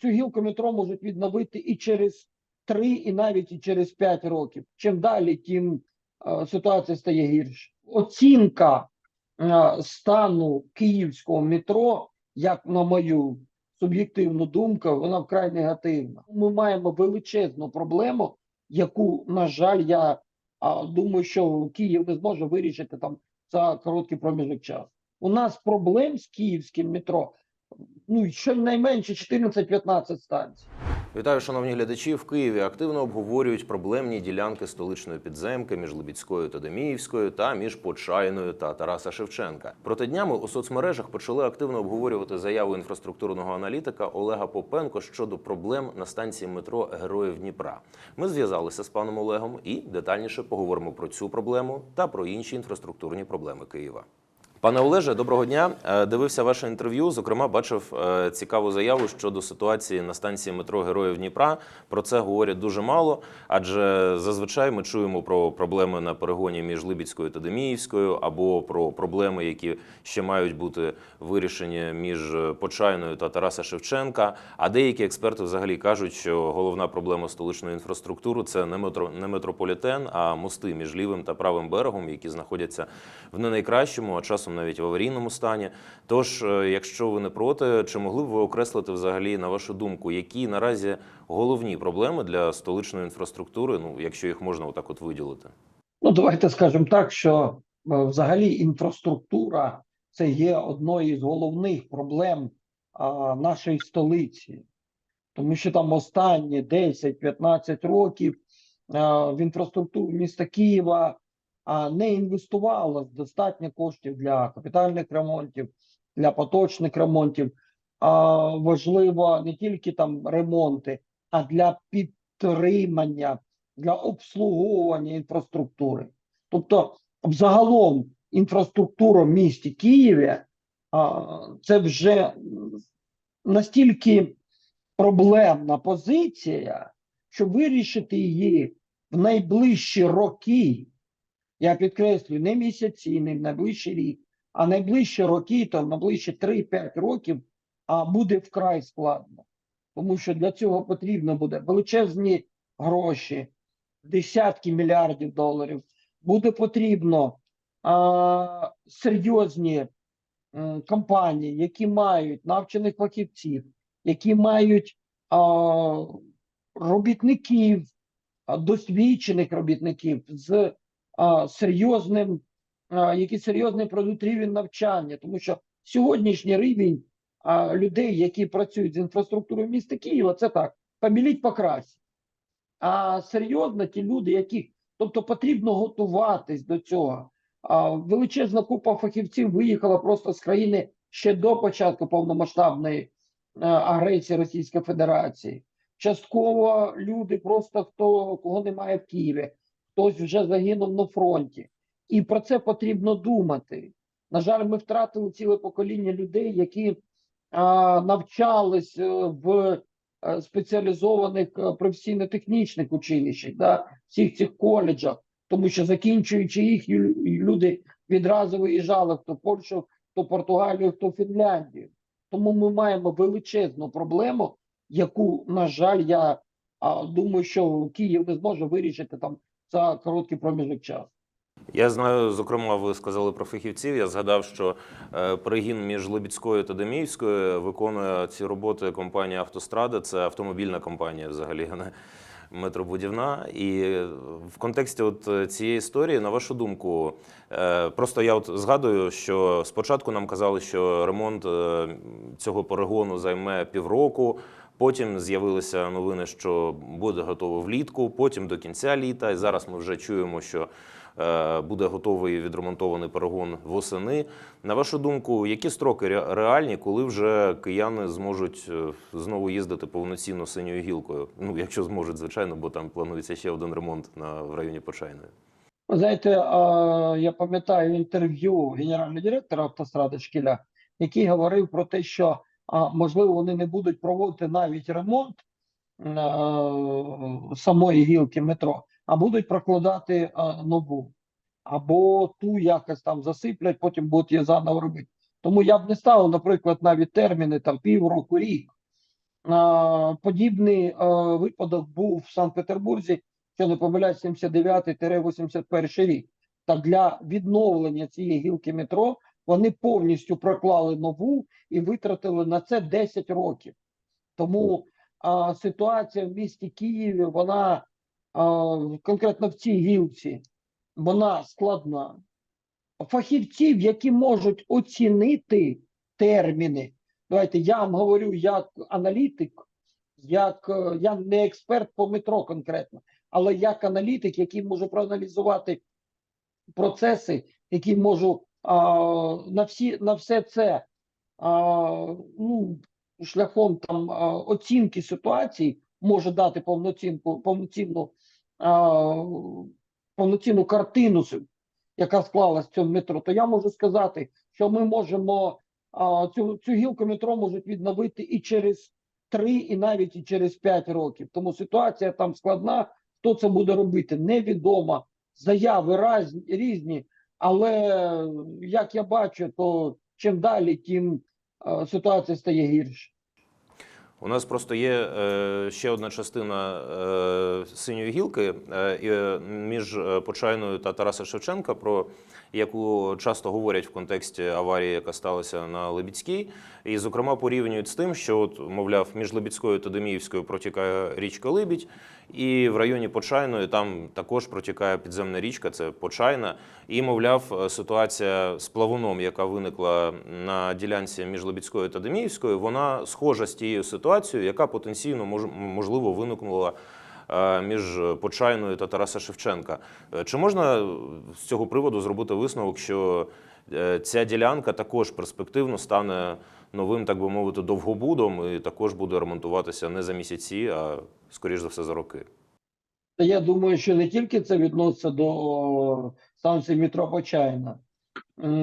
цю гілку метро можуть відновити і через 3, і навіть і через 5 років. Чим далі, тим е, ситуація стає гірше. Оцінка е, стану київського метро, як на мою суб'єктивну думку, вона вкрай негативна. Ми маємо величезну проблему, яку, на жаль, я думаю, що Київ не зможе вирішити там за короткий проміжок часу. У нас проблем з київським метро ну щонайменше 14-15 станцій. Вітаю, шановні глядачі. В Києві активно обговорюють проблемні ділянки столичної підземки між Лебідською та Деміївською та між Почайною та Тараса Шевченка. Проте днями у соцмережах почали активно обговорювати заяву інфраструктурного аналітика Олега Попенко щодо проблем на станції метро Героїв Дніпра. Ми зв'язалися з паном Олегом і детальніше поговоримо про цю проблему та про інші інфраструктурні проблеми Києва. Пане Олеже, доброго дня. Е, Дивився ваше інтерв'ю. Зокрема, бачив е, цікаву заяву щодо ситуації на станції метро Героїв Дніпра. Про це говорять дуже мало, адже зазвичай ми чуємо про проблеми на перегоні між Либідською та Деміївською, або про проблеми, які ще мають бути вирішені між Почайною та Тараса Шевченка. А деякі експерти взагалі кажуть, що головна проблема столичної інфраструктури це не метро не метрополітен, а мости між лівим та правим берегом, які знаходяться в не найкращому, а часом навіть в аварійному стані. Тож, е, якщо ви не проти, чи могли б ви окреслити взагалі на вашу думку, які наразі головні проблеми для столичної інфраструктури, ну якщо їх можна отак от виділити? Ну, давайте скажемо так, що е, взагалі інфраструктура це є одною з головних проблем нашої столиці, тому що там останні 10-15 років а, в інфраструктуру міста Києва не інвестувалось достатньо коштів для капітальних ремонтів, для поточних ремонтів. Важливо не тільки там ремонти, а для підтримання для обслуговування інфраструктури. Тобто, взагалом, інфраструктура в місті Києві це вже настільки проблемна позиція, що вирішити її в найближчі роки, я підкреслюю, не місяці, не найближчий рік, а найближчі роки, в найближчі 3-5 років, а буде вкрай складно. Тому що для цього потрібно буде величезні гроші, десятки мільярдів доларів. Буде потрібно а, серйозні м, компанії, які мають навчених фахівців, які мають а, робітників, а, досвідчених робітників з а, серйозним, які серйозний пройдуть рівень навчання, тому що сьогоднішній рівень людей, які працюють з інфраструктурою міста Києва, це так, поміліть покрасить. А серйозно ті люди, які, тобто потрібно готуватись до цього. Величезна купа фахівців виїхала просто з країни ще до початку повномасштабної агресії Російської Федерації. Частково люди, просто хто кого немає в Києві, хтось вже загинув на фронті. І про це потрібно думати. На жаль, ми втратили ціле покоління людей, які а, навчались е, в е, спеціалізованих е, професійно-технічних училищах, да, всіх цих коледжах, тому що закінчуючи їх, люди відразу виїжджали хто в Польщу, хто в Португалію, хто в Фінляндію. Тому ми маємо величезну проблему, яку, на жаль, я а, думаю, що Київ не зможе вирішити там за короткий проміжок часу. Я знаю, зокрема, ви сказали про фахівців. Я згадав, що е, перегін між Лебідською та Деміївською виконує ці роботи компанія Автострада. Це автомобільна компанія, взагалі, не метробудівна. І в контексті от цієї історії, на вашу думку, е, просто я от згадую, що спочатку нам казали, що ремонт е, цього перегону займе півроку. Потім з'явилися новини, що буде готово влітку, потім до кінця літа. І зараз ми вже чуємо, що е, буде готовий відремонтований перегон восени. На вашу думку, які строки реальні, коли вже кияни зможуть е, знову їздити повноцінно синьою гілкою? Ну, якщо зможуть, звичайно, бо там планується ще один ремонт на в районі Почайної. Знаєте, я пам'ятаю інтерв'ю генерального директора автостради Шкіля, який говорив про те, що можливо вони не будуть проводити навіть ремонт е, самої гілки метро, а будуть прокладати е, нову. Або ту якось там засиплять, потім будуть її заново робити. Тому я б не ставив, наприклад, навіть терміни там півроку, рік. Подібний випадок був в Санкт-Петербурзі, що не помиляюсь, 79-81 рік. Так для відновлення цієї гілки метро вони повністю проклали нову і витратили на це 10 років. Тому а, ситуація в місті Києві, вона а, конкретно в цій гілці, вона складна. Фахівців, які можуть оцінити терміни. Давайте я вам говорю як аналітик, як е, я не експерт по метро конкретно, але як аналітик, який може проаналізувати процеси, який можу на всі на все це ну, шляхом там оцінки ситуації може дати повноцінку, повноцінну, повноцінну картину, яка склалась в цьому метро, то я можу сказати, що ми можемо цю, цю гілку метро можуть відновити і через три, і навіть і через п'ять років. Тому ситуація там складна. Хто це буде робити, невідомо. Заяви раз, різні, але як я бачу, то чим далі, тим е, ситуація стає гірше. У нас просто є е, ще одна частина е, синьої гілки е, між Почайною та Тараса Шевченка, про яку часто говорять в контексті аварії, яка сталася на Лебідській. І, зокрема, порівнюють з тим, що, от, мовляв, між Лебідською та Деміївською протікає річка Либідь, і в районі Почайної там також протікає підземна річка, це Почайна. І, мовляв, ситуація з плавуном, яка виникла на ділянці між Лебідською та Деміївською, вона схожа з тією ситуацією, яка потенційно мож, можливо виникнула е, між Почайною та Тараса Шевченка. Е, Чи можна з цього приводу зробити висновок, що е, ця ділянка також перспективно стане новим, так би мовити, довгобудом, і також буде ремонтуватися не за місяці, а скоріш за все за роки? Я думаю, що не тільки це відноситься до станції метро Почайна.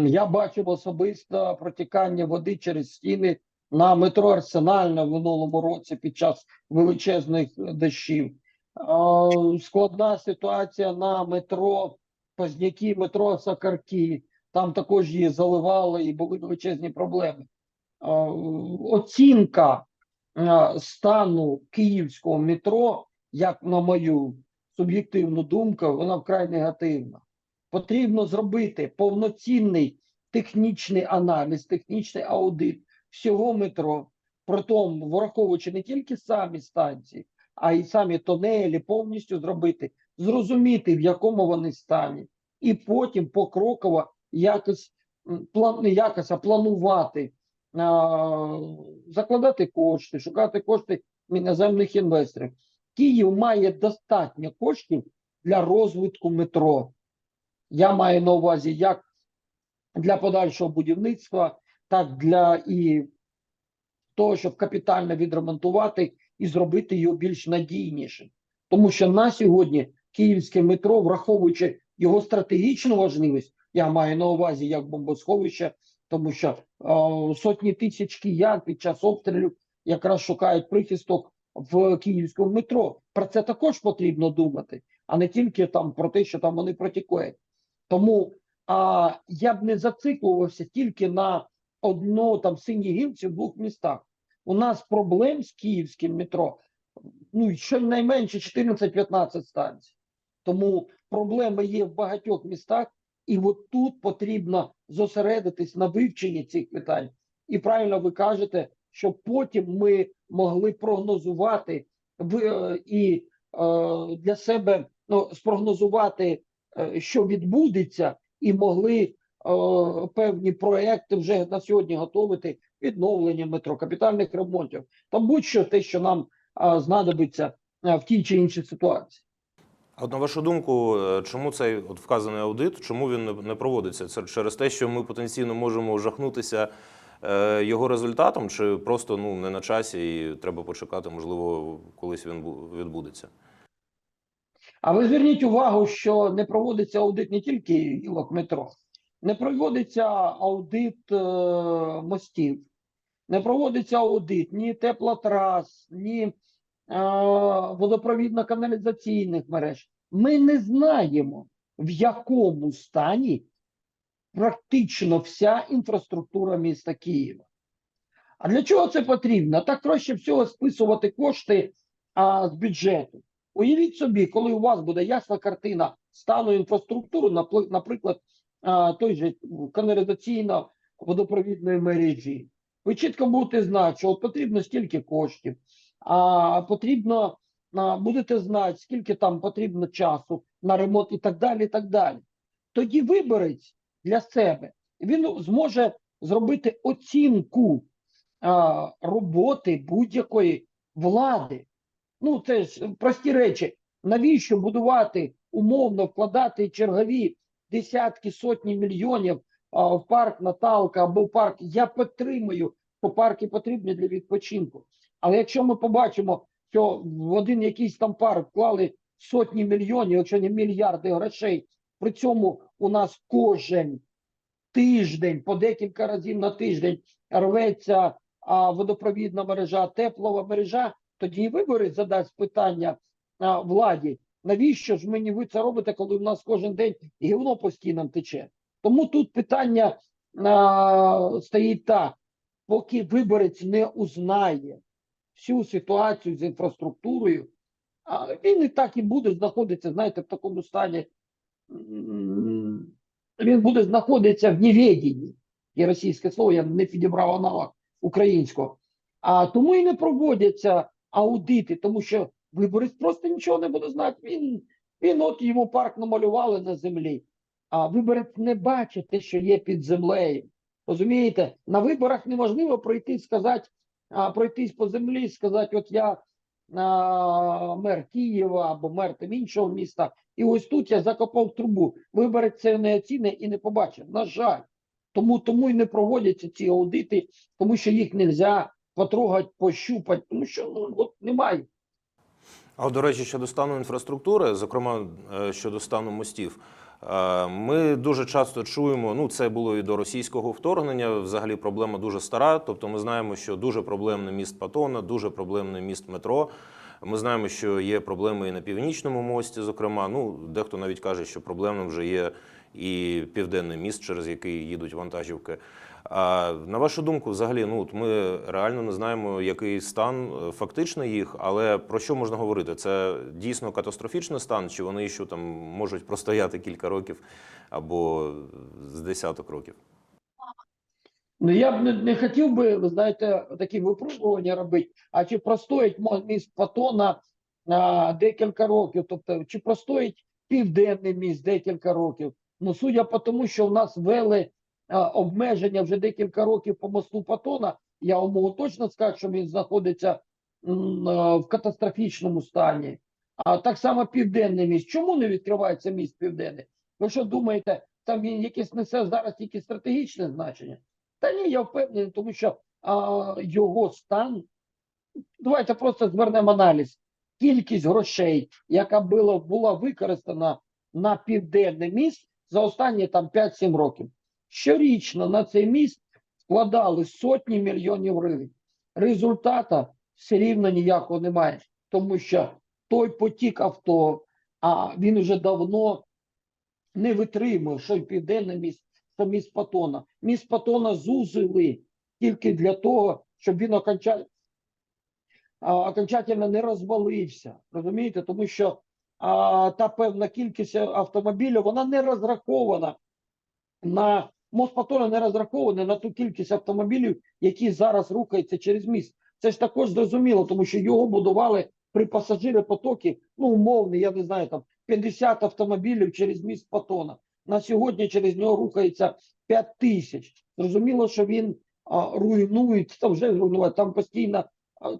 Я бачив особисто протікання води через стіни на метро Арсенальне в минулому році під час величезних дощів. Складна ситуація на метро Позняки, метро Сакарки. Там також її заливали і були величезні проблеми. Оцінка стану київського метро, як на мою суб'єктивну думку, вона вкрай негативна. Потрібно зробити повноцінний технічний аналіз, технічний аудит всього метро, притом враховуючи не тільки самі станції, а й самі тонелі, повністю зробити, зрозуміти, в якому вони стані, і потім покроково якось план, не якось, а планувати, а, закладати кошти, шукати кошти іноземних інвесторів. Київ має достатньо коштів для розвитку метро. Я маю на увазі як для подальшого будівництва, так для і того, щоб капітально відремонтувати і зробити його більш надійнішим. Тому що на сьогодні київське метро, враховуючи його стратегічну важливість, я маю на увазі як бомбосховище, тому що е, сотні тисяч киян під час обстрілів якраз шукають прихисток в київському метро. Про це також потрібно думати, а не тільки там про те, що там вони протікають. Тому а, я б не зациклювався тільки на одно там синій гілці в двох містах. У нас проблем з київським метро ну щонайменше 14-15 станцій. Тому проблеми є в багатьох містах, і от тут потрібно зосередитись на вивченні цих питань. І правильно ви кажете, щоб потім ми могли прогнозувати е, і е, для себе ну, спрогнозувати, е, що відбудеться, і могли певні проекти вже на сьогодні готувати відновлення метро, капітальних ремонтів та будь-що те, що нам е, знадобиться е, в тій чи іншій ситуації. А от на вашу думку, е, чому цей от вказаний аудит, чому він не- не проводиться? Це через те, що ми потенційно можемо жахнутися е, його результатом, чи просто ну не на часі, і треба почекати, можливо, колись він відбудеться? А ви зверніть увагу, що не проводиться аудит не тільки гілок метро, не проводиться аудит е, мостів, не проводиться аудит ні теплотрас, ні е, водопровідно-каналізаційних мереж. Ми не знаємо, в якому стані практично вся інфраструктура міста Києва. А для чого це потрібно? Так краще всього списувати кошти а, з бюджету. Уявіть собі, коли у вас буде ясна картина стану інфраструктури, наприклад, той же каналізаційно водопровідної мережі. Ви чітко будете знати, що от потрібно стільки коштів, а потрібно будете знати, скільки там потрібно часу на ремонт і так далі. і так далі. Тоді виборець для себе він зможе зробити оцінку а, роботи будь-якої влади. Ну, це ж прості речі. Навіщо будувати умовно вкладати чергові десятки сотні мільйонів а, в парк Наталка або в парк? Я підтримую, що парки потрібні для відпочинку. Але якщо ми побачимо, що в один якийсь там парк вклали сотні мільйонів, якщо не мільярди грошей, при цьому у нас кожен тиждень, по декілька разів на тиждень рветься а, водопровідна мережа, теплова мережа, тоді і виборець задасть питання а, владі. Навіщо ж мені ви це робите, коли в нас кожен день гівно по стінам тече? Тому тут питання а, стоїть так, поки виборець не узнає всю ситуацію з інфраструктурою, а він і так і буде знаходитися, знаєте, в такому стані. Він буде знаходитися в неведенні. Є російське слово, я не підібрав аналог українського. А тому і не проводяться аудити, тому що виборець просто нічого не буде знати. Він, він от йому парк намалювали на землі. А виборець не бачить те, що є під землею. Розумієте, на виборах неможливо пройти сказати, а, пройтись по землі сказати, от я а, мер Києва або мер там іншого міста, і ось тут я закопав трубу. Виборець це не оціне і не побачив. На жаль. Тому, тому і не проводяться ці аудити, тому що їх не можна потрогати, пощупати, тому що ну, от немає. А до речі, щодо стану інфраструктури, зокрема е, щодо стану мостів, е, ми дуже часто чуємо. Ну, це було і до російського вторгнення. Взагалі проблема дуже стара. Тобто, ми знаємо, що дуже проблемний міст Патона, дуже проблемний міст метро. Ми знаємо, що є проблеми і на північному мості. Зокрема, ну дехто навіть каже, що проблемним вже є і південний міст, через який їдуть вантажівки. А на вашу думку, взагалі, ну от ми реально не знаємо, який стан е, фактично їх, але про що можна говорити? Це дійсно катастрофічний стан, чи вони ще там можуть простояти кілька років або з десяток років? Ну я б не, не хотів би, ви знаєте, такі випробування робити. А чи простоїть міст Патона а, декілька років? Тобто, чи простоїть південний міст декілька років? Ну, судя по тому, що в нас ввели а, обмеження вже декілька років по мосту Патона, я можу точно сказати, що він знаходиться в катастрофічному стані. А так само південний міст. Чому не відкривається міст південний? Ви що думаєте, там він якесь несе зараз тільки стратегічне значення? Та ні, я впевнений, тому що а, його стан. Давайте просто звернемо аналіз. Кількість грошей, яка була, була використана на південний міст за останні там 5-7 років. Щорічно на цей міст вкладали сотні мільйонів гривень. Результата все рівно ніякого немає, тому що той потік авто, а він вже давно не витримує, що південний міст, що міст Патона. Міст Патона зузили тільки для того, щоб він окончательно, окончательно не розвалився. Розумієте? Тому що а, та певна кількість автомобілів вона не розрахована на мост Патона не розрахований на ту кількість автомобілів, які зараз рухаються через міст. Це ж також зрозуміло, тому що його будували при пасажиропотокі, ну умовний, я не знаю, там 50 автомобілів через міст Патона. На сьогодні через нього рухається 5 тисяч. Зрозуміло, що він а, руйнується, там вже руйнувати, там постійно,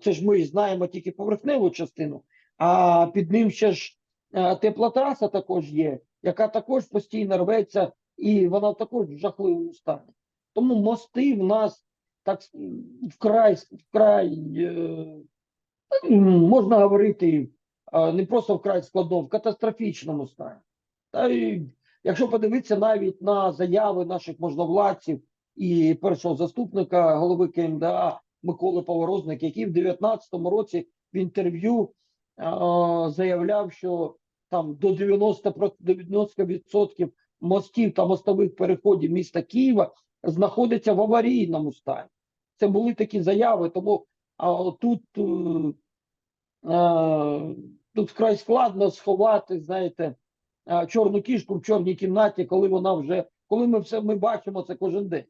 це ж ми знаємо тільки поверхневу частину, а під ним ще ж а, теплотраса також є, яка також постійно рветься, і вона також в жахливому стані. Тому мости в нас так вкрай, вкрай е, можна говорити не просто вкрай складно, в катастрофічному стані. Та й якщо подивитися навіть на заяви наших можновладців і першого заступника голови КМДА Миколи Поворозник, який в 2019 році в інтерв'ю заявляв, що там до 90%, про- до 90% мостів та мостових переходів міста Києва знаходиться в аварійному стані. це були такі заяви, тому а, тут, е, е, тут вкрай складно сховати, знаєте, е, чорну кішку в чорній кімнаті, коли вона вже, коли ми все ми бачимо це кожен день.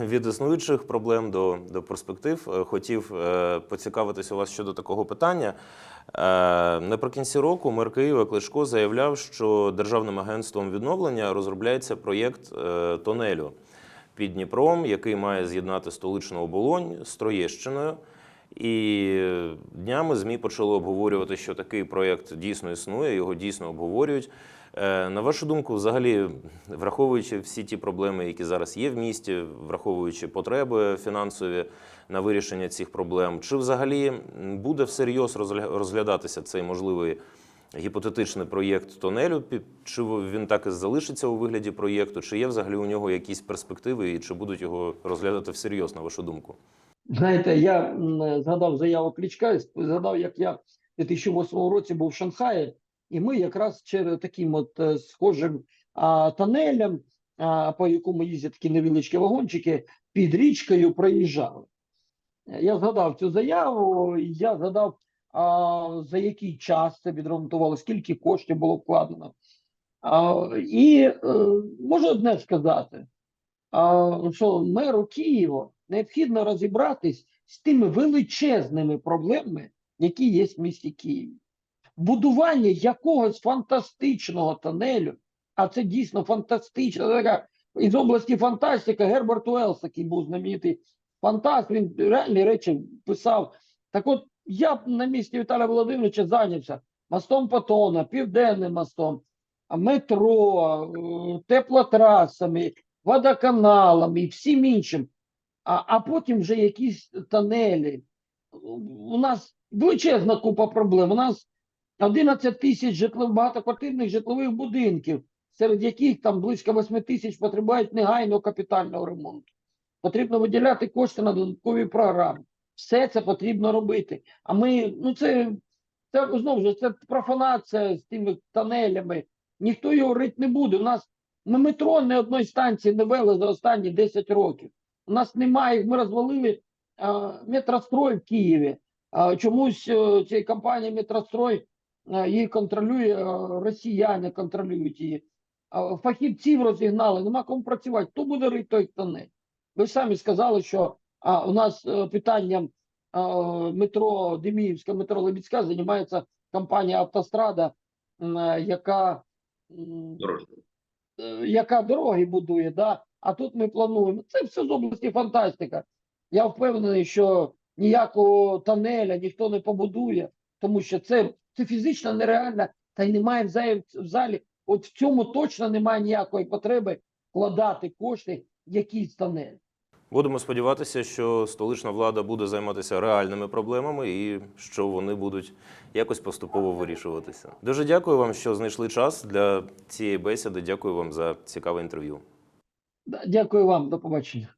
Від існуючих проблем до, до перспектив е, хотів е, поцікавитися у вас щодо такого питання. Е, наприкінці року мер Києва Кличко заявляв, що Державним агентством відновлення розробляється проєкт е, тонелю під Дніпром, який має з'єднати столичну оболонь з Троєщиною. І днями ЗМІ почали обговорювати, що такий проєкт дійсно існує, його дійсно обговорюють. Е, На вашу думку, взагалі, враховуючи всі ті проблеми, які зараз є в місті, враховуючи потреби фінансові на вирішення цих проблем, чи взагалі буде всерйоз розглядатися цей можливий гіпотетичний проєкт тонелю? Чи він так і залишиться у вигляді проєкту? Чи є взагалі у нього якісь перспективи, і чи будуть його розглядати всерйоз, на вашу думку? Знаєте, я згадав заяву сп- згадав, як я в 2008 році був в Шанхаї, і ми якраз через таким от е, схожим а, тонелем, а, по якому їздять такі невеличкі вагончики, під річкою проїжджали. Е, Я згадав цю заяву, я згадав, а, за який час це відремонтувало, скільки коштів було вкладено. А, і е, можу одне сказати, а, що меру Києва необхідно розібратись з тими величезними проблемами, які є в місті Києві. Будування якогось фантастичного тонелю, а це дійсно фантастично, це така із області фантастика Герберт Уеллс, який був знаменитий фантаст, він реальні речі писав. Так от я б на місці Віталія Володимировича зайнявся мостом Патона, Південним мостом, метро, теплотрасами, водоканалами і всім іншим. А, а потім вже якісь тонелі. У нас величезна купа проблем. У нас 11 тисяч житлов, багатоквартирних житлових будинків, серед яких там близько 8 тисяч потребують негайного капітального ремонту. Потрібно виділяти кошти на додаткові програми. Все це потрібно робити. А ми, ну це, це знову ж це профанація з тими тонелями. Ніхто його рить не буде. У нас ми метро не одної станції не вели за останні 10 років. У нас немає, ми розвалили а, метрострой в Києві. А, чомусь е, цієї компанії метрострой її контролює, росіяни контролюють її. Фахівців розігнали, нема кому працювати. Хто буде рити той тонель? Ви самі сказали, що а, у нас е, питанням а, метро Деміївська, метро Лебідська займається компанія Автострада, е, яка е, яка дороги будує, да? а тут ми плануємо. Це все з області фантастика. Я впевнений, що ніякого тонеля ніхто не побудує, тому що це, це фізично нереально, та й немає в залі, в залі. От в цьому точно немає ніякої потреби вкладати кошти в якийсь тонель. Будемо сподіватися, що столична влада буде займатися реальними проблемами і що вони будуть якось поступово вирішуватися. Дуже дякую вам, що знайшли час для цієї бесіди. Дякую вам за цікаве інтерв'ю. Дякую вам, до побачення.